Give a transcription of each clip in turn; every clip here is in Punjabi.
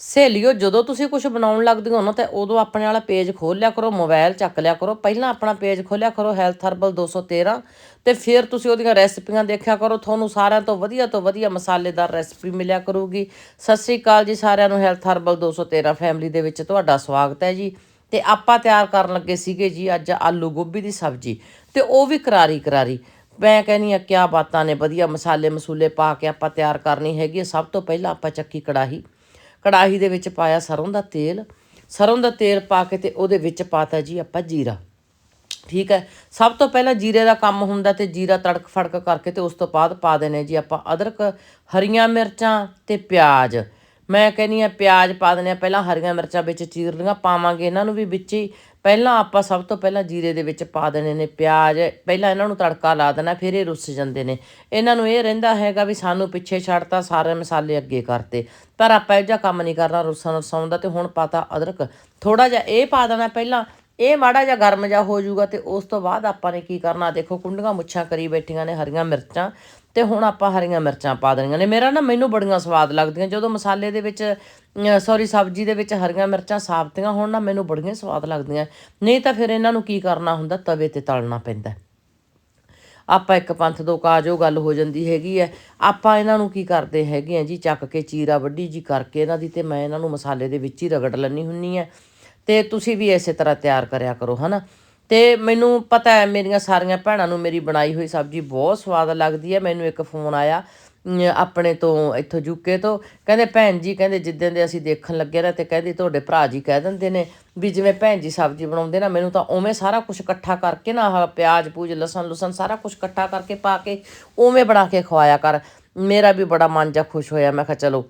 ਸਹੇਲਿਓ ਜਦੋਂ ਤੁਸੀਂ ਕੁਝ ਬਣਾਉਣ ਲੱਗਦੇ ਹੋ ਨਾ, ਤਾਂ ਉਦੋਂ ਆਪਣੇ ਵਾਲਾ ਪੇਜ ਖੋਲ ਲਿਆ ਕਰੋ ਮੋਬਾਈਲ ਚੱਕ ਲਿਆ ਕਰੋ। ਪਹਿਲਾਂ ਆਪਣਾ ਪੇਜ ਖੋਲਿਆ ਕਰੋ ਹੈਲਥ ਹਰਬਲ 213 ਤੇ ਫਿਰ ਤੁਸੀਂ ਉਹਦੀਆਂ ਰੈਸਪੀਆਂ ਦੇਖਿਆ ਕਰੋ। ਤੁਹਾਨੂੰ ਸਾਰਿਆਂ ਤੋਂ ਵਧੀਆ ਤੋਂ ਵਧੀਆ ਮਸਾਲੇਦਾਰ ਰੈਸਪੀ ਮਿਲਿਆ ਕਰੂਗੀ। ਸਤਿ ਸ੍ਰੀ ਅਕਾਲ ਜੀ ਸਾਰਿਆਂ ਨੂੰ ਹੈਲਥ ਹਰਬਲ 213 ਫੈਮਿਲੀ ਦੇ ਵਿੱਚ ਤੁਹਾਡਾ ਸਵਾਗਤ ਹੈ ਜੀ। ਤੇ ਆਪਾਂ ਤਿਆਰ ਕਰਨ ਲੱਗੇ ਸੀਗੇ ਜੀ ਅੱਜ ਆਲੂ ਗੋਭੀ ਦੀ ਸਬਜ਼ੀ। ਤੇ ਉਹ ਵੀ ਕਰਾਰੀ ਕਰਾਰੀ। ਮੈਂ ਕਹਿੰਨੀ ਆ ਕਿਆ ਬਾਤਾਂ ਨੇ, ਵਧੀਆ ਮਸਾਲੇ ਮਸੂਲੇ ਪਾ ਕੇ ਆਪਾਂ ਤਿਆਰ ਕਰਨੀ ਹੈਗੀ ਹੈ। ਸਭ ਤੋਂ ਪਹਿਲਾਂ ਆਪਾਂ ਚੱਕੀ ਕੜਾਹੀ। ਕੜਾਹੀ ਦੇ ਵਿੱਚ ਪਾਇਆ ਸਰੋਂ ਦਾ ਤੇਲ। ਸਰੋਂ ਦਾ ਤੇਲ ਪਾ ਕੇ ਤੇ ਉਹਦੇ ਵਿੱਚ ਪਾਤਾ ਜੀ ਆਪਾਂ ਜੀਰਾ। ਠੀਕ ਹੈ? ਸਭ ਤੋਂ ਪਹਿਲਾਂ ਜੀਰੇ ਦਾ ਕੰਮ ਹੁੰਦਾ ਤੇ ਜੀਰਾ ਤੜਕ ਫੜਕ ਕਰਕੇ ਤੇ ਉਸ ਤੋਂ ਬਾਅਦ ਪਾ ਦੇਣੇ ਜੀ ਆਪਾਂ ਅਦਰਕ, ਹਰੀਆਂ ਮਿਰਚਾਂ ਤੇ ਪਿਆਜ਼। ਮੈਂ ਕਹਿੰਦੀ ਆ ਪਿਆਜ਼ ਪਾ ਦਨੇ ਆ ਪਹਿਲਾਂ ਹਰੀਆਂ ਮਿਰਚਾਂ ਵਿੱਚ ਚੀਰ ਲਈਆਂ, ਪਾਵਾਂਗੇ। ਇਹਨਾਂ ਨੂੰ ਵੀ ਵਿੱਚ ਹੀ ਪਹਿਲਾਂ ਆਪਾਂ ਸਭ ਤੋਂ ਪਹਿਲਾਂ ਜੀਰੇ ਦੇ ਵਿੱਚ ਪਾ ਦੇਣੇ ਨੇ ਪਿਆਜ਼। ਪਹਿਲਾਂ ਇਹਨਾਂ ਨੂੰ ਤੜਕਾ ਲਾ ਦੇਣਾ, ਫਿਰ ਇਹ ਰੁੱਸ ਜਾਂਦੇ ਨੇ। ਇਹਨਾਂ ਨੂੰ ਇਹ ਰਹਿੰਦਾ ਹੈਗਾ ਵੀ ਸਾਨੂੰ ਪਿੱਛੇ ਛੱਡਤਾ, ਸਾਰੇ ਮਸਾਲੇ ਅੱਗੇ ਕਰਤੇ। ਪਰ ਆਪਾਂ ਇਹੋ ਜਿਹਾ ਕੰਮ ਨਹੀਂ ਕਰਨਾ ਰੁੱਸਣ ਰਸਾਉਣ ਦਾ ਤੇ ਹੁਣ ਪਾਤਾ ਅਦਰਕ। ਥੋੜਾ ਜਿਹਾ ਇਹ ਪਾ ਦੇਣਾ ਪਹਿਲਾਂ, ਇਹ ਮਾੜਾ ਜਿਹਾ ਗਰਮ ਜਿਹਾ ਹੋ ਜਾਊਗਾ ਤੇ ਉਸ ਤੋਂ ਬਾਅਦ ਆਪਾਂ ਨੇ ਕੀ ਕਰਨਾ? ਦੇਖੋ, ਕੁੰਡੀਆਂ ਮੁੱਛਾਂ ਕਰੀ ਬੈਠੀਆਂ ਨੇ ਹਰੀਆਂ ਮਿਰਚਾਂ। ਤੇ ਹੁਣ ਆਪਾਂ ਹਰੀਆਂ ਮਿਰਚਾਂ ਪਾ ਦੇਣੀਆਂ ਨੇ। ਮੇਰਾ ਨਾ ਮੈਨੂੰ ਬੜੀਆਂ ਸਵਾਦ ਲੱਗਦੀਆਂ। ਜਦੋਂ ਮਸਾਲੇ ਦੇ ਵਿੱਚ ਸੌਰੀ ਸਬਜ਼ੀ ਦੇ ਵਿੱਚ ਹਰੀਆਂ ਮਿਰਚਾਂ ਸਾਬਤੀਆਂ ਹੋਣ ਨਾ ਮੈਨੂੰ ਬੜੀਆਂ ਸਵਾਦ ਲੱਗਦੀਆਂ। ਨਹੀਂ ਤਾਂ ਫਿਰ ਇਹਨਾਂ ਨੂੰ ਕੀ ਕਰਨਾ ਹੁੰਦਾ? ਤਵੇ ਤੇ ਤਲਣਾ ਪੈਂਦਾ। ਆਪਾਂ ਇੱਕ ਪੰਥ ਦੋ ਕਾਜ, ਉਹ ਗੱਲ ਹੋ ਜਾਂਦੀ ਹੈਗੀ ਹੈ। ਆਪਾਂ ਇਹਨਾਂ ਨੂੰ ਕੀ ਕਰਦੇ ਹੈਗੇ ਆ ਜੀ? ਚੱਕ ਕੇ ਚੀਰਾ ਵੱਡੀ ਜੀ ਕਰਕੇ ਇਹਨਾਂ ਦੀ ਤੇ ਮੈਂ ਇਹਨਾਂ ਨੂੰ ਮਸਾਲੇ ਦੇ ਵਿੱਚ ਹੀ ਰਗੜ ਲੈਣੀ ਹੁੰਨੀ ਹੈ। ਤੇ ਤੁਸੀਂ ਵੀ ਇਸੇ ਤਰ੍ਹਾਂ ਤਿਆਰ ਕਰਿਆ ਕਰੋ, ਹਨਾ? ਤੇ ਮੈਨੂੰ ਪਤਾ ਹੈ, ਮੇਰੀਆਂ ਸਾਰੀਆਂ ਭੈਣਾਂ ਨੂੰ ਮੇਰੀ ਬਣਾਈ ਹੋਈ ਸਬਜ਼ੀ ਬਹੁਤ ਸਵਾਦ ਲੱਗਦੀ ਹੈ। ਮੈਨੂੰ ਇੱਕ ਫੋਨ ਆਇਆ ਆਪਣੇ ਤੋਂ ਇੱਥੋਂ ਯੂਕੇ ਤੋਂ। ਕਹਿੰਦੇ, ਭੈਣ ਜੀ, ਕਹਿੰਦੇ ਜਿੱਦਾਂ ਦੇ ਅਸੀਂ ਦੇਖਣ ਲੱਗੇ ਨਾ, ਤੇ ਕਹਿੰਦੇ, ਤੁਹਾਡੇ ਭਰਾ ਜੀ ਕਹਿ ਦਿੰਦੇ ਨੇ ਵੀ ਜਿਵੇਂ ਭੈਣ ਜੀ ਸਬਜ਼ੀ ਬਣਾਉਂਦੇ ਨਾ, ਮੈਨੂੰ ਤਾਂ ਉਵੇਂ ਸਾਰਾ ਕੁਝ ਇਕੱਠਾ ਕਰਕੇ ਨਾ, ਆਹ ਪਿਆਜ਼, ਪੂਜ, ਲਸਣ, ਲੁਸਣ ਸਾਰਾ ਕੁਝ ਇਕੱਠਾ ਕਰਕੇ ਪਾ ਕੇ ਉਵੇਂ ਬਣਾ ਕੇ ਖਵਾਇਆ ਕਰ। ਮੇਰਾ ਵੀ ਬੜਾ ਮਨ ਜਾ ਖੁਸ਼ ਹੋਇਆ। ਮੈਂ ਕਿਹਾ, ਚਲੋ,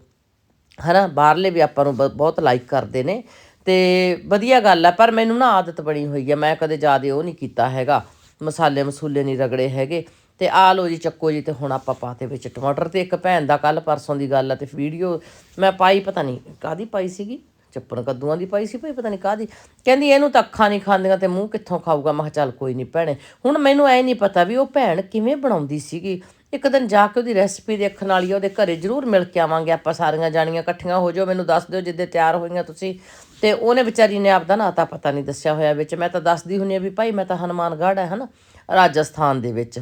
ਹਨਾ, ਬਾਹਰਲੇ ਵੀ ਆਪਾਂ ਨੂੰ ਬ- ਬਹੁਤ ਲਾਈਕ ਕਰਦੇ ਨੇ। ਤੇ ਵਧੀਆ ਗੱਲ ਆ ਪਰ ਮੈਨੂੰ ਨਾ ਆਦਤ ਬਣੀ ਹੋਈ ਹੈ ਮੈਂ ਕਦੇ ਜ਼ਿਆਦਾ ਉਹ ਨਹੀਂ ਕੀਤਾ ਹੈਗਾ। ਮਸਾਲੇ ਮਸੂਲੇ ਨਹੀਂ ਰਗੜੇ ਹੈਗੇ। ਤੇ ਆ ਲੋ ਜੀ ਚੱਕੋ ਜੀ ਤੇ ਹੁਣ ਆਪਾਂ ਪਾਤੇ ਵਿੱਚ ਟਮਾਟਰ ਤੇ ਇੱਕ ਭੈਣ ਦਾ ਕੱਲ ਪਰਸੋਂ ਦੀ ਗੱਲ ਆ ਤੇ ਵੀਡੀਓ ਮੈਂ ਪਾਈ ਪਤਾ ਨਹੀਂ ਕਾਦੀ ਪਾਈ ਸੀਗੀ? ਚੱਪਣ ਕੱਦੂਆਂ ਦੀ ਪਾਈ ਸੀ ਭਾਈ ਪਤਾ ਨਹੀਂ ਕਾਦੀ ਕਹਿੰਦੀ ਇਹਨੂੰ ਤਾਂ ਅੱਖਾਂ ਨਹੀਂ ਖਾਂਦੀਆਂ ਤੇ ਮੂੰਹ ਕਿੱਥੋਂ ਖਾਊਗਾ? ਮੈਂ ਚੱਲ ਕੋਈ ਨਹੀਂ ਭੈਣੇ। ਹੁਣ ਮੈਨੂੰ ਐ ਨਹੀਂ ਪਤਾ ਵੀ ਉਹ ਭੈਣ ਕਿਵੇਂ ਬਣਾਉਂਦੀ ਸੀਗੀ। ਇੱਕ ਦਿਨ ਜਾ ਕੇ ਉਹਦੀ ਰੈਸਪੀ ਦੇਖਣ ਵਾਲੀ ਆ, ਉਹਦੇ ਘਰੇ ਜ਼ਰੂਰ ਮਿਲ ਕੇ ਆਵਾਂਗੇ ਆਪਾਂ ਸਾਰੀਆਂ ਜਾਣੀਆਂ ਇਕੱਠੀਆਂ ਹੋ ਜਾਓ ਮੈਨੂੰ ਦੱਸ ਦਿਓ ਜਿੱਦੇ ਤਿਆਰ ਹੋਈਆਂ ਤੁਸੀਂ। ਤੇ ਉਹਨੇ ਵਿਚਾਰੀ ਨੇ ਆਪਦਾ ਨਾਂ ਤਾਂ ਪਤਾ ਨਹੀਂ ਦੱਸਿਆ ਹੋਇਆ ਵਿੱਚ। ਮੈਂ ਤਾਂ ਦੱਸਦੀ ਹੁੰਨੀ ਆ ਵੀ ਭਾਈ ਮੈਂ ਤਾਂ ਹਨੂਮਾਨਗੜ੍ਹ ਹੈ, ਹਨਾ? ਰਾਜਸਥਾਨ ਦੇ ਵਿੱਚ।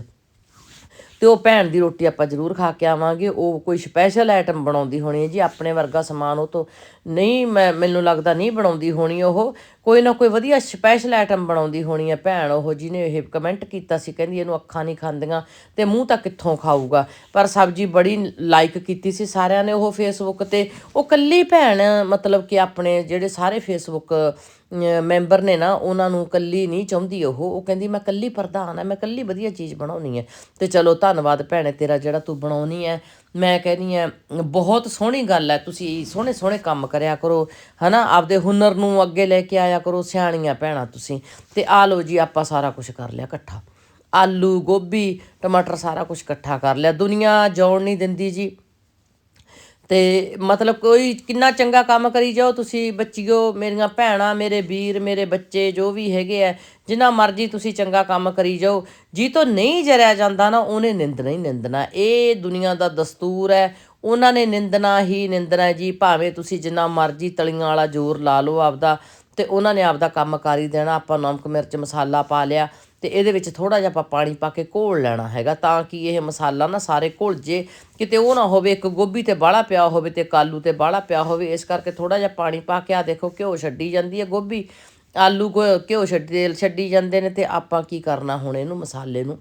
ਤੇ ਉਹ ਭੈਣ ਦੀ ਰੋਟੀ ਆਪਾਂ ਜ਼ਰੂਰ ਖਾ ਕੇ ਆਵਾਂਗੇ। ਉਹ ਕੋਈ ਸਪੈਸ਼ਲ ਆਈਟਮ ਬਣਾਉਂਦੀ ਹੋਣੀ ਹੈ ਜੀ। ਆਪਣੇ ਵਰਗਾ ਸਮਾਨ ਉਹ ਤੋਂ ਨਹੀਂ, ਮੈਂ, ਮੈਨੂੰ ਲੱਗਦਾ ਨਹੀਂ ਬਣਾਉਂਦੀ ਹੋਣੀ ਉਹ। ਕੋਈ ਨਾ ਕੋਈ ਵਧੀਆ ਸਪੈਸ਼ਲ ਆਈਟਮ ਬਣਾਉਂਦੀ ਹੋਣੀ ਹੈ ਭੈਣ ਉਹ, ਜਿਹਨੇ ਇਹ ਕਮੈਂਟ ਕੀਤਾ ਸੀ, ਕਹਿੰਦੀ ਇਹਨੂੰ ਅੱਖਾਂ ਨਹੀਂ ਖਾਂਦੀਆਂ ਤੇ ਮੂੰਹ ਤਾਂ ਕਿੱਥੋਂ ਖਾਊਗਾ। ਪਰ ਸਬਜੀ ਬੜੀ ਲਾਈਕ ਕੀਤੀ ਸੀ ਸਾਰਿਆਂ ਨੇ ਉਹ ਫੇਸਬੁੱਕ ਤੇ। ਉਹ ਕੱਲੀ ਭੈਣ, ਮਤਲਬ ਕਿ ਆਪਣੇ ਜਿਹੜੇ ਸਾਰੇ ਫੇਸਬੁੱਕ ਮੈਂਬਰ ਨੇ ਨਾ, ਉਹਨਾਂ ਨੂੰ ਕੱਲੀ ਨਹੀਂ ਚਾਹੁੰਦੀ ਉਹ। ਉਹ ਕਹਿੰਦੀ, ਮੈਂ ਕੱਲੀ ਪ੍ਰਧਾਨ ਆ ਮੈਂ ਕੱਲੀ ਵਧੀਆ ਚੀਜ਼ ਬਣਾਉਣੀ ਹੈ। ਤੇ ਚਲੋ, ਧੰਨਵਾਦ ਭੈਣੇ ਤੇਰਾ ਜਿਹੜਾ ਤੂੰ ਬਣਾਉਣੀ ਹੈ। ਮੈਂ ਕਹਿੰਦੀ ਆ ਬਹੁਤ ਸੋਹਣੀ ਗੱਲ ਹੈ, ਤੁਸੀਂ ਸੋਹਣੇ ਸੋਹਣੇ ਕੰਮ ਕਰਿਆ ਕਰੋ, ਹਨਾ? ਆਪਦੇ ਹੁਨਰ ਨੂੰ ਅੱਗੇ ਲੈ ਕੇ ਆਇਆ ਕਰੋ, ਸਿਆਣੀਆਂ ਭੈਣਾਂ ਤੁਸੀਂ। ਤੇ ਆ ਲਓ ਜੀ, ਆਪਾਂ ਸਾਰਾ ਕੁਝ ਕਰ ਲਿਆ ਇਕੱਠਾ। ਆਲੂ, ਗੋਭੀ, ਟਮਾਟਰ ਸਾਰਾ ਕੁਝ ਇਕੱਠਾ ਕਰ ਲਿਆ। ਦੁਨੀਆ ਜਾਣ ਨਹੀਂ ਦਿੰਦੀ ਜੀ। ਤੇ ਮਤਲਬ ਕੋਈ ਕਿੰਨਾ ਚੰਗਾ ਕੰਮ ਕਰੀ ਜਾਓ, ਤੁਸੀਂ ਬੱਚਿਓ, ਮੇਰੀਆਂ ਭੈਣਾਂ, ਮੇਰੇ ਵੀਰ, ਮੇਰੇ ਬੱਚੇ, ਜੋ ਵੀ ਹੈਗੇ ਆ, ਜਿੰਨਾ ਮਰਜ਼ੀ ਤੁਸੀਂ ਚੰਗਾ ਕੰਮ ਕਰੀ ਜਾਓ। ਜੀ ਤੋਂ ਨਹੀਂ ਜਰਿਆ ਜਾਂਦਾ ਨਾ, ਉਹਨੇ ਨਿੰਦਣਾ ਹੀ ਨਿੰਦਣਾ। ਇਹ ਦੁਨੀਆ ਦਾ ਦਸਤੂਰ ਹੈ। ਉਹਨਾਂ ਨੇ ਨਿੰਦਣਾ ਹੀ ਨਿੰਦਣਾ ਜੀ। ਭਾਵੇਂ ਤੁਸੀਂ ਜਿੰਨਾ ਮਰਜ਼ੀ ਤਲੀਆਂ ਵਾਲਾ ਜ਼ੋਰ ਲਾ ਲਓ ਆਪਦਾ, ਤੇ ਉਹਨਾਂ ਨੇ ਆਪਦਾ ਕੰਮ ਕਰ ਹੀ ਦੇਣਾ। ਆਪਾਂ ਨਮਕ ਮਿਰਚ ਮਸਾਲਾ ਪਾ ਲਿਆ। ਤੇ ਇਹਦੇ ਵਿੱਚ ਥੋੜਾ ਜਿਹਾ ਆਪਾਂ ਪਾਣੀ ਪਾ ਕੇ ਘੋਲ ਲੈਣਾ ਹੈਗਾ ਤਾਂ ਕਿ ਇਹ ਮਸਾਲਾ ਨਾ ਸਾਰੇ ਘੁਲ ਜੇ। ਕਿਤੇ ਉਹ ਨਾ ਹੋਵੇ, ਇੱਕ ਗੋਭੀ ਤੇ ਬਾਹਲਾ ਪਿਆ ਹੋਵੇ ਤੇ ਕਾਲੂ ਤੇ ਬਾਹਲਾ ਪਿਆ ਹੋਵੇ, ਇਸ ਕਰਕੇ ਥੋੜਾ ਜਿਹਾ ਪਾਣੀ ਪਾ ਕੇ ਆ ਦੇਖੋ ਘਿਓ ਛੱਡੀ ਜਾਂਦੀ ਹੈ ਗੋਭੀ। ਆਲੂ ਘਿਓ ਘਿਓ ਛੱਡੀ ਛੱਡੀ ਜਾਂਦੇ ਨੇ ਤੇ ਆਪਾਂ ਕੀ ਕਰਨਾ ਹੁਣ ਇਹਨੂੰ ਮਸਾਲੇ ਨੂੰ?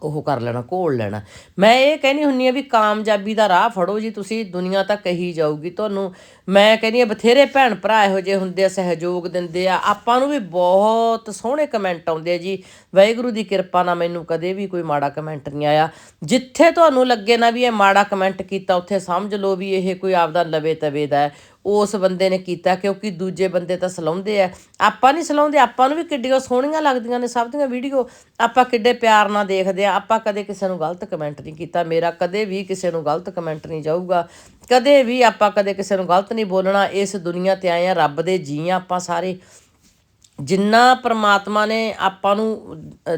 ਉਹ ਕਰ ਲੈਣਾ, ਘੋਲ ਲੈਣਾ। ਮੈਂ ਇਹ ਕਹਿੰਦੀ ਹੁੰਨੀ ਆ ਵੀ ਕਾਮਯਾਬੀ ਦਾ ਰਾਹ ਫੜੋ ਜੀ, ਤੁਸੀਂ ਦੁਨੀਆ ਤਾਂ ਕਹੀ ਜਾਊਗੀ ਤੁਹਾਨੂੰ। ਮੈਂ ਕਹਿੰਦੀ ਆ, ਬਥੇਰੇ ਭੈਣ ਭਰਾ ਇਹੋ ਜਿਹੇ ਹੁੰਦੇ ਆ, ਸਹਿਯੋਗ ਦਿੰਦੇ ਆ। ਆਪਾਂ ਨੂੰ ਵੀ ਬਹੁਤ ਸੋਹਣੇ ਕਮੈਂਟ ਆਉਂਦੇ ਆ ਜੀ। ਵਾਹਿਗੁਰੂ ਦੀ ਕਿਰਪਾ ਨਾਲ ਮੈਨੂੰ ਕਦੇ ਵੀ ਕੋਈ ਮਾੜਾ ਕਮੈਂਟ ਨਹੀਂ ਆਇਆ। ਜਿੱਥੇ ਤੁਹਾਨੂੰ ਲੱਗੇ ਨਾ ਵੀ ਇਹ ਮਾੜਾ ਕਮੈਂਟ ਕੀਤਾ, ਉੱਥੇ ਸਮਝ ਲਓ ਵੀ ਇਹ ਕੋਈ ਆਪਦਾ ਲਵੇ ਤਵੇ ਦਾ ਉਸ ਬੰਦੇ ਨੇ ਕੀਤਾ ਕਿਉਂਕਿ ਦੂਜੇ ਬੰਦੇ ਤਾਂ ਸਲਾਉਂਦੇ ਆ। ਆਪਾਂ ਨਹੀਂ ਸਲਾਉਂਦੇ, ਆਪਾਂ ਨੂੰ ਵੀ ਕਿੱਡੀਆਂ ਸੋਹਣੀਆਂ ਲੱਗਦੀਆਂ ਨੇ ਸਭ ਦੀਆਂ ਵੀਡੀਓ। ਆਪਾਂ ਕਿੱਡੇ ਪਿਆਰ ਨਾਲ ਦੇਖਦੇ ਆ। ਆਪਾਂ ਕਦੇ ਕਿਸੇ ਨੂੰ ਗਲਤ ਕਮੈਂਟ ਨਹੀਂ ਕੀਤਾ। ਮੇਰਾ ਕਦੇ ਵੀ ਕਿਸੇ ਨੂੰ ਗਲਤ ਕਮੈਂਟ ਨਹੀਂ ਜਾਊਗਾ। ਕਦੇ ਵੀ ਆਪਾਂ ਕਦੇ ਕਿਸੇ ਨੂੰ ਗਲਤ ਨਹੀਂ ਬੋਲਣਾ। ਇਸ ਦੁਨੀਆ ਤੇ ਆਏ ਆ, ਰੱਬ ਦੇ ਜੀ ਆ ਆਪਾਂ ਸਾਰੇ। ਜਿੰਨਾ ਪਰਮਾਤਮਾ ਨੇ ਆਪਾਂ ਨੂੰ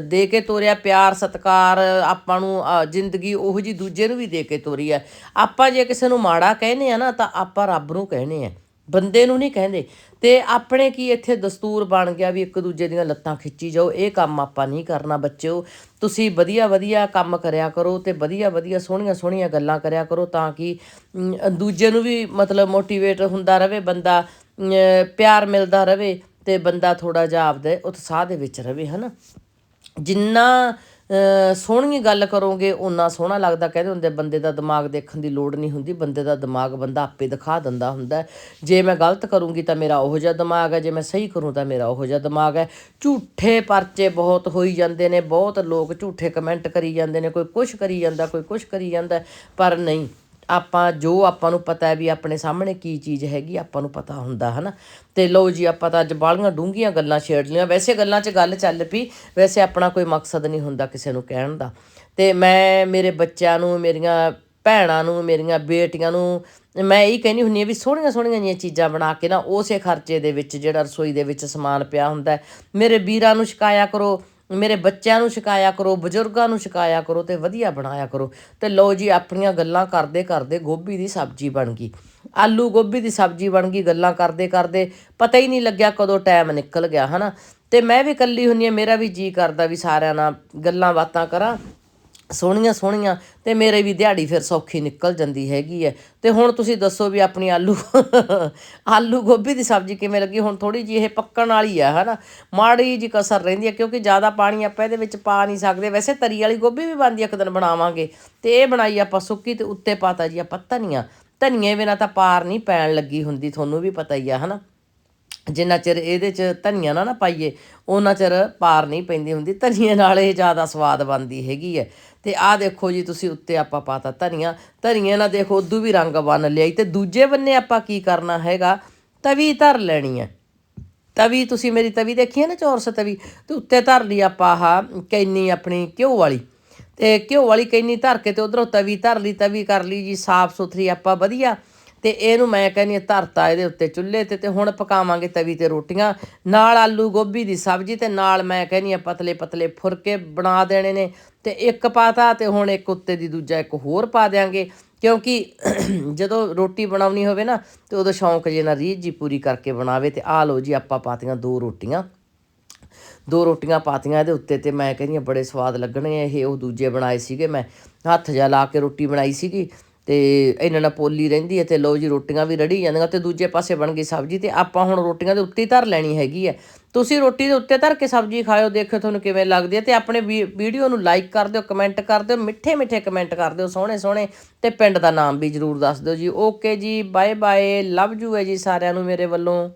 ਦੇ ਕੇ ਤੋਰਿਆ ਪਿਆਰ, ਸਤਿਕਾਰ, ਆਪਾਂ ਨੂੰ ਜ਼ਿੰਦਗੀ ਉਹੋ ਜੀ ਦੂਜੇ ਨੂੰ ਵੀ ਦੇ ਕੇ ਤੋਰੀ ਹੈ। ਆਪਾਂ ਜੇ ਕਿਸੇ ਨੂੰ ਮਾੜਾ ਕਹਿੰਦੇ ਆ ਨਾ, ਤਾਂ ਆਪਾਂ ਰੱਬ ਨੂੰ ਕਹਿੰਦੇ ਆ। ਬੰਦੇ ਨੂੰ ਨਹੀਂ ਕਹਿੰਦੇ। ਤੇ ਆਪਣੇ ਕੀ ਇੱਥੇ ਦਸਤੂਰ ਬਣ ਗਿਆ ਵੀ ਇੱਕ ਦੂਜੇ ਦੀਆਂ ਲੱਤਾਂ ਖਿੱਚੀ ਜਾਓ, ਇਹ ਕੰਮ ਆਪਾਂ ਨਹੀਂ ਕਰਨਾ ਬੱਚਿਓ। ਤੁਸੀਂ ਵਧੀਆ ਵਧੀਆ ਕੰਮ ਕਰਿਆ ਕਰੋ ਤੇ ਵਧੀਆ ਵਧੀਆ ਸੋਹਣੀਆਂ ਸੋਹਣੀਆਂ ਗੱਲਾਂ ਕਰਿਆ ਕਰੋ ਤਾਂ ਕਿ ਦੂਜੇ ਨੂੰ ਵੀ ਮਤਲਬ ਮੋਟੀਵੇਟ ਹੁੰਦਾ ਰਹੇ ਬੰਦਾ ਪਿਆਰ ਮਿਲਦਾ ਰਹੇ ਤੇ ਬੰਦਾ ਥੋੜਾ ਜਿਹਾ ਆਪਦੇ ਉਤਸ਼ਾਹ ਦੇ ਵਿੱਚ ਰਵੇ, ਹਨਾ? ਜਿੰਨਾ ਸੋਹਣੀ ਗੱਲ ਕਰੋਗੇ ਉਨਾ ਸੋਹਣਾ ਲੱਗਦਾ। ਕਹਿੰਦੇ ਹੁੰਦੇ ਬੰਦੇ ਦਾ ਦਿਮਾਗ ਦੇਖਣ ਦੀ ਲੋੜ ਨਹੀਂ ਹੁੰਦੀ। ਬੰਦੇ ਦਾ ਦਿਮਾਗ ਬੰਦਾ ਆਪੇ ਦਿਖਾ ਦਿੰਦਾ ਹੁੰਦਾ। ਜੇ ਮੈਂ ਗਲਤ ਕਰੂੰਗੀ ਤਾਂ ਮੇਰਾ ਉਹੋ ਜਿਹਾ ਦਿਮਾਗ ਹੈ। ਜੇ ਮੈਂ ਸਹੀ ਕਰੂੰ ਤਾਂ ਮੇਰਾ ਉਹੋ ਜਿਹਾ ਦਿਮਾਗ ਹੈ। ਝੂਠੇ ਪਰਚੇ ਬਹੁਤ ਹੋਈ ਜਾਂਦੇ ਨੇ। ਬਹੁਤ ਲੋਕ ਝੂਠੇ ਕਮੈਂਟ ਕਰੀ ਜਾਂਦੇ ਨੇ। ਕੋਈ ਕੁਛ ਕਰੀ ਜਾਂਦਾ, ਕੋਈ ਕੁਛ ਕਰੀ ਜਾਂਦਾ। ਪਰ ਨਹੀਂ ਆਪਾਂ ਜੋ ਆਪਾਂ ਨੂੰ ਪਤਾ ਹੈ ਵੀ ਆਪਣੇ ਸਾਹਮਣੇ ਕੀ ਚੀਜ਼ ਹੈਗੀ, ਆਪਾਂ ਨੂੰ ਪਤਾ ਹੁੰਦਾ, ਹਨਾ? ਤੇ ਲਓ ਜੀ, ਆਪਾਂ ਤਾਂ ਅੱਜ ਬਾਲੀਆਂ ਡੂੰਘੀਆਂ ਗੱਲਾਂ ਛੇੜ ਲਈਆਂ। ਵੈਸੇ ਗੱਲਾਂ 'ਚ ਗੱਲ ਚੱਲ ਪਈ, ਵੈਸੇ ਆਪਣਾ ਕੋਈ ਮਕਸਦ ਨਹੀਂ ਹੁੰਦਾ ਕਿਸੇ ਨੂੰ ਕਹਿਣ ਦਾ। ਤੇ ਮੈਂ ਮੇਰੇ ਬੱਚਿਆਂ ਨੂੰ, ਮੇਰੀਆਂ ਭੈਣਾਂ ਨੂੰ, ਮੇਰੀਆਂ ਬੇਟੀਆਂ ਨੂੰ, ਮੈਂ ਇਹ ਕਹਿੰਦੀ ਹੁੰਦੀ ਹਾਂ ਵੀ ਸੋਹਣੀਆਂ ਸੋਹਣੀਆਂ ਜੀਆਂ ਚੀਜ਼ਾਂ ਬਣਾ ਕੇ ਨਾ, ਉਸੇ ਖਰਚੇ ਦੇ ਵਿੱਚ, ਜਿਹੜਾ ਰਸੋਈ ਦੇ ਵਿੱਚ ਸਮਾਨ ਪਿਆ ਹੁੰਦਾ ਮੇਰੇ ਵੀਰਾਂ ਨੂੰ ਛਕਾਇਆ ਕਰੋ। ਮੇਰੇ ਬੱਚਿਆਂ ਨੂੰ ਛਕਾਇਆ ਕਰੋ, ਬਜ਼ੁਰਗਾਂ ਨੂੰ ਛਕਾਇਆ ਕਰੋ ਤੇ ਵਧੀਆ ਬਣਾਇਆ ਕਰੋ। ਤੇ ਲਓ ਜੀ, ਆਪਣੀਆਂ ਗੱਲਾਂ ਕਰਦੇ ਕਰਦੇ ਗੋਭੀ ਦੀ ਸਬਜ਼ੀ ਬਣ ਗਈ। ਆਲੂ ਗੋਭੀ ਦੀ ਸਬਜ਼ੀ ਬਣ ਗਈ, ਗੱਲਾਂ ਕਰਦੇ ਕਰਦੇ ਪਤਾ ਹੀ ਨਹੀਂ ਲੱਗਿਆ ਕਦੋਂ ਟਾਈਮ ਨਿਕਲ ਗਿਆ, ਹਨਾ? ਤੇ ਮੈਂ ਵੀ ਇਕੱਲੀ ਹੁੰਨੀ ਆ ਮੇਰਾ ਵੀ ਜੀ ਕਰਦਾ ਵੀ ਸਾਰਿਆਂ ਨਾਲ ਗੱਲਾਂ ਬਾਤਾਂ ਕਰਾਂ। ਸੋਹਣੀਆਂ ਸੋਹਣੀਆਂ ਤੇ ਮੇਰੇ ਵੀ ਦਿਹਾੜੀ ਫਿਰ ਸੌਖੀ ਨਿਕਲ ਜਾਂਦੀ ਹੈਗੀ ਹੈ। ਤੇ ਹੁਣ ਤੁਸੀਂ ਦੱਸੋ ਵੀ ਆਪਣੀ ਆਲੂ ਆਲੂ ਗੋਭੀ ਦੀ ਸਬਜ਼ੀ ਕਿਵੇਂ ਲੱਗੀ? ਹੁਣ ਥੋੜੀ ਜਿਹੀ ਇਹ ਪੱਕਣ ਵਾਲੀ ਆ, ਹਨਾ? ਮਾੜੀ ਜੀ ਕਸਰ ਰਹਿੰਦੀ ਹੈ ਕਿਉਂਕਿ ਜ਼ਿਆਦਾ ਪਾਣੀ ਆਪਾਂ ਇਹਦੇ ਵਿੱਚ ਪਾ ਨਹੀਂ ਸਕਦੇ। ਵੈਸੇ ਤਰੀ ਵਾਲੀ ਗੋਭੀ ਵੀ ਬਣਦੀ ਇੱਕ ਦਿਨ ਬਣਾਵਾਂਗੇ। ਤੇ ਇਹ ਬਣਾਈ ਆਪਾਂ ਸੁੱਕੀ ਤੇ ਉੱਤੇ ਪਾਤਾ ਜੀ ਆਪਾਂ ਧਨੀਆ। ਧਨੀਏ ਬਿਨਾਂ ਤਾਂ ਪਾਰ ਨਹੀਂ ਪੈਣ ਲੱਗੀ ਹੁੰਦੀ, ਤੁਹਾਨੂੰ ਵੀ ਪਤਾ ਹੀ ਆ, ਹਨਾ? ਜਿੰਨਾ ਚਿਰ ਇਹਦੇ ਚ ਧਨੀਆ ਨਾ ਨਾ ਪਾਈਏ, ਉਹਨਾਂ ਚਿਰ ਪਾਰ ਨਹੀਂ ਪੈਂਦੀ ਹੁੰਦੀ, ਧਨੀਏ ਨਾਲ ਇਹ ਜ਼ਿਆਦਾ ਸਵਾਦ ਬਣਦੀ ਹੈਗੀ ਹੈ। ਤੇ ਆਹ ਦੇਖੋ ਜੀ, ਤੁਸੀਂ ਉੱਤੇ ਆਪਾਂ ਪਾਤਾ ਧਨੀਆ, ਧਨੀਏ ਨਾਲ ਦੇਖੋ ਉਦੋਂ ਵੀ ਰੰਗ ਬਣ ਲਿਆਈ ਤੇ ਦੂਜੇ ਬੰਨੇ ਆਪਾਂ ਕੀ ਕਰਨਾ ਹੈਗਾ, ਤਵੀ ਧਰ ਲੈਣੀ ਹੈ। ਤਵੀ, ਤੁਸੀਂ ਮੇਰੀ ਤਵੀ ਦੇਖੀ ਹੈ ਨਾ, ਚੌਰਸ ਤਵੀ? ਤੇ ਉੱਤੇ ਧਰ ਲਈ ਆਪਾਂ ਆਹ ਕੈਨੀ ਆਪਣੀ ਘਿਓ ਵਾਲੀ। ਤੇ ਘਿਓ ਵਾਲੀ ਕੈਨੀ ਧਰ ਕੇ ਤੇ ਉਧਰੋਂ ਤਵੀ ਧਰ ਲਈ, ਤਵੀ ਕਰ ਲਈ ਜੀ, ਸਾਫ਼ ਸੁਥਰੀ ਆਪਾਂ, ਵਧੀਆ। ਤੇ ਇਹਨੂੰ ਮੈਂ ਕਹਿੰਦੀ ਹਾਂ ਧਰਤਾ ਇਹਦੇ ਉੱਤੇ ਚੁੱਲ੍ਹੇ ਤੇ ਤੇ ਹੁਣ ਪਕਾਵਾਂਗੇ ਤਵੀ ਤੇ ਰੋਟੀਆਂ। ਨਾਲ ਆਲੂ ਗੋਭੀ ਦੀ ਸਬਜ਼ੀ ਤੇ ਨਾਲ ਮੈਂ ਕਹਿੰਦੀ ਹਾਂ ਪਤਲੇ ਪਤਲੇ ਫੁਰਕੇ ਬਣਾ ਦੇਣੇ ਨੇ ਤੇ ਇੱਕ ਪਾਤਾ ਤੇ ਹੁਣ ਇੱਕ ਉੱਤੇ ਦੀ ਦੂਜਾ ਇੱਕ ਹੋਰ ਪਾ ਦਿਆਂਗੇ। ਕਿਉਂਕਿ ਜਦੋਂ ਰੋਟੀ ਬਣਾਉਣੀ ਹੋਵੇ ਨਾ ਤੇ ਉਦੋਂ ਸ਼ੌਂਕ ਜੇ ਨਾ ਰੀਝ ਜੀ ਪੂਰੀ ਕਰਕੇ ਬਣਾਵੇ ਤੇ ਆ ਲਓ ਜੀ ਆਪਾਂ ਪਾਤੀਆਂ ਦੋ ਰੋਟੀਆਂ। ਦੋ ਰੋਟੀਆਂ ਪਾਤੀਆਂ ਇਹਦੇ ਉੱਤੇ ਤੇ ਮੈਂ ਕਹਿੰਦੀ ਹਾਂ ਬੜੇ ਸਵਾਦ ਲੱਗਣੇ ਇਹ ਉਹ ਦੂਜੇ ਬਣਾਏ ਸੀਗੇ ਮੈਂ। ਹੱਥ ਜਾ ਲਾ ਕੇ ਰੋਟੀ ਬਣਾਈ ਸੀਗੀ। ਤੇ ਇਹਨਾਂ ਨਾਲ ਪੋਲੀ ਰਹਿੰਦੀ ਹੈ ਤੇ ਲਓ ਜੀ ਰੋਟੀਆਂ ਵੀ ਰੜੀ ਜਾਂਦੀਆਂ ਤੇ ਦੂਜੇ ਪਾਸੇ ਬਣ ਗਈ ਸਬਜ਼ੀ ਤੇ ਆਪਾਂ ਹੁਣ ਰੋਟੀਆਂ ਦੇ ਉੱਤੇ ਧਰ ਲੈਣੀ ਹੈਗੀ ਹੈ। ਤੁਸੀਂ ਰੋਟੀ ਦੇ ਉੱਤੇ ਧਰ ਕੇ ਸਬਜ਼ੀ ਖਾਓ ਦੇਖਿਓ ਤੁਹਾਨੂੰ ਕਿਵੇਂ ਲੱਗਦੀ ਹੈ ਤੇ ਆਪਣੇ ਵੀ- ਵੀਡੀਓ ਨੂੰ ਲਾਈਕ ਕਰ ਦਿਓ ਕਮੈਂਟ ਕਰ ਦਿਓ, ਮਿੱਠੇ ਮਿੱਠੇ ਕਮੈਂਟ ਕਰ ਦਿਓ, ਸੋਹਣੇ ਸੋਹਣੇ ਤੇ ਪਿੰਡ ਦਾ ਨਾਮ ਵੀ ਜਰੂਰ ਦੱਸ ਦਿਓ ਜੀ। ਓਕੇ ਜੀ ਬਾਏ ਬਾਏ ਲਵ ਯੂ ਹੈ ਜੀ ਸਾਰਿਆਂ ਨੂੰ ਮੇਰੇ ਵੱਲੋਂ।